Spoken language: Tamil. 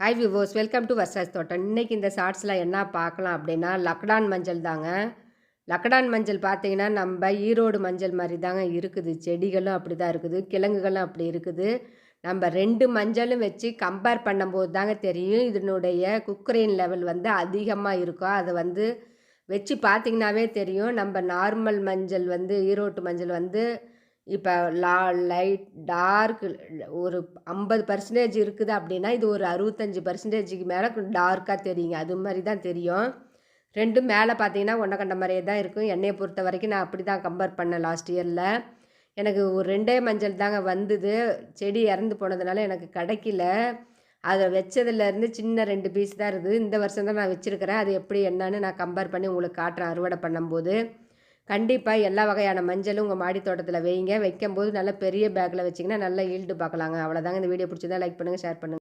Hi viewers welcome to Varsha's தோட்டம் இன்றைக்கி இந்த ஷார்ட்ஸில் என்ன பார்க்கலாம் அப்படின்னா லக்டான் மஞ்சள் தாங்க. லக்டான் மஞ்சள் பார்த்தீங்கன்னா நம்ம ஈரோடு மஞ்சள் மாதிரி தாங்க இருக்குது. செடிகளும் அப்படி தான் இருக்குது. கிழங்குகளும் அப்படி இருக்குது. நம்ம ரெண்டு மஞ்சளும் வச்சு கம்பேர் பண்ணும்போது தாங்க தெரியும். இதனுடைய குக்கரின் லெவல் வந்து அதிகமாக இருக்கும் அதை வந்து வச்சு பார்த்திங்கனாவே தெரியும். நம்ம நார்மல் மஞ்சள் வந்து ஈரோட்டு மஞ்சள் வந்து இப்போ லா லைட் டார்க் ஒரு ஐம்பது பர்சன்டேஜ் இருக்குது அப்படின்னா இது ஒரு அறுபத்தஞ்சி பர்சன்டேஜுக்கு மேலே டார்க்காக தெரியுங்க. அது மாதிரி தான் தெரியும். ரெண்டும் மேலே பார்த்தீங்கன்னா ஒன்றை கண்ட மாதிரியே தான் இருக்கும். என்னையை பொறுத்த வரைக்கும் நான் அப்படி தான் கம்பேர் பண்ணேன் லாஸ்ட் இயரில் எனக்கு ஒரு ரெண்டே மஞ்சள் தாங்க வந்தது. செடி இறந்து போனதுனால எனக்கு கிடைக்கல. அதை வச்சதுலேருந்து சின்ன ரெண்டு பீஸ் தான் இருக்குது இந்த வருஷம் தான் நான் வச்சுருக்கிறேன். அது எப்படி என்னன்னு நான் கம்பேர் பண்ணி உங்களுக்கு காட்டுறேன். அறுவடை பண்ணும்போது. கண்டிப்பாக எல்லா வகையான மஞ்சளும் உங்கள் மாடி தோட்டத்தில் வைங்க வைக்கும்போது நல்ல பெரிய பேக்கில் வச்சிங்கன்னா நல்லா ஈல்டு பார்க்கலாங்க. அவ்வளோதாங்க இந்த வீடியோ பிடிச்சதா லைக் பண்ணுங்கள் ஷேர் பண்ணுங்கள்